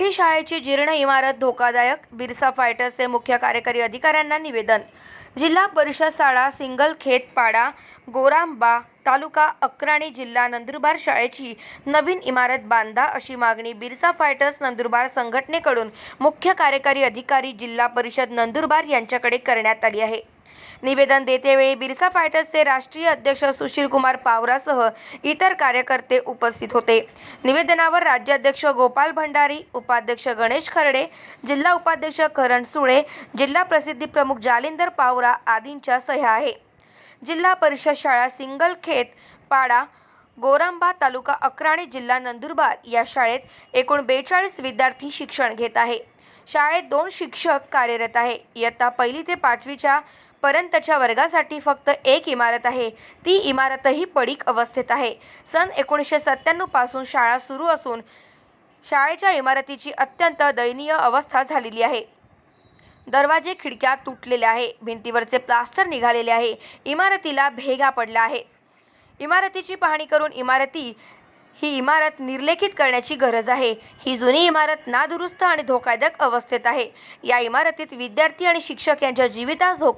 मराठी शाळेची जीर्ण इमारत धोकादायक बिरसा फायटर्सचे मुख्य कार्यकारी अधिकाऱ्यांना निवेदन. जिल्हा परिषद शाळा सिंगलखेत पाडा गोरांबा तालुका अक्राणी जिल्हा नंदुरबार शाळेची नवीन इमारत बांधा अशी मागणी बिरसा फायटर्स नंदुरबार संघटनेकडून मुख्य कार्यकारी अधिकारी जिल्हा परिषद नंदुरबार यांच्याकडे करण्यात आली आहे. निवेदन देतेवेळी बिरसा फायटर्सचे राष्ट्रीय अध्यक्ष सुशील कुमार पावरासह इतर कार्यकर्ते उपस्थित होते. निवेदनावर राज्याध्यक्ष गोपाल भंडारी उपाध्यक्ष गणेश खर्डे जिल्हा उपाध्यक्ष करण सुळे जिल्हा प्रसिद्धी प्रमुख जालिंदर पावरा आदींच्या सह्या आहे. जिल्हा परिषद शाळा सिंगलखेत पाडा गोरांबा तालुका अक्राणी जिल्हा नंदुरबार या शाळेत एकूण बेचाळीस विद्यार्थी शिक्षण घेत आहे. शाळेत दोन शिक्षक कार्यरत आहे. इयत्ता पहिली ते पाचवीच्या पर्यंतच्या वर्गासाठी फक्त एक इमारत आहे. ती इमारतही पडीक अवस्थेत आहे. सन एकोणीसशे सत्त्याण्णवपासून शाळा सुरू असून शाळेच्या इमारतीची अत्यंत दयनीय अवस्था झालेली आहे. दरवाजे खिडक्या तुटलेल्या आहे. भिंतीवरचे प्लास्टर निघालेले आहे. इमारतीला भेगा पडल्या आहे. इमारतीची पाहणी करून इमारती ही इमारत निर्लेखित करण्याची गरज आहे. ही जुनी इमारत नादुरुस्त आणि धोकादायक अवस्थेत आहे. या इमारतीत विद्यार्थी आणि शिक्षक यांच्या जीवितास धोका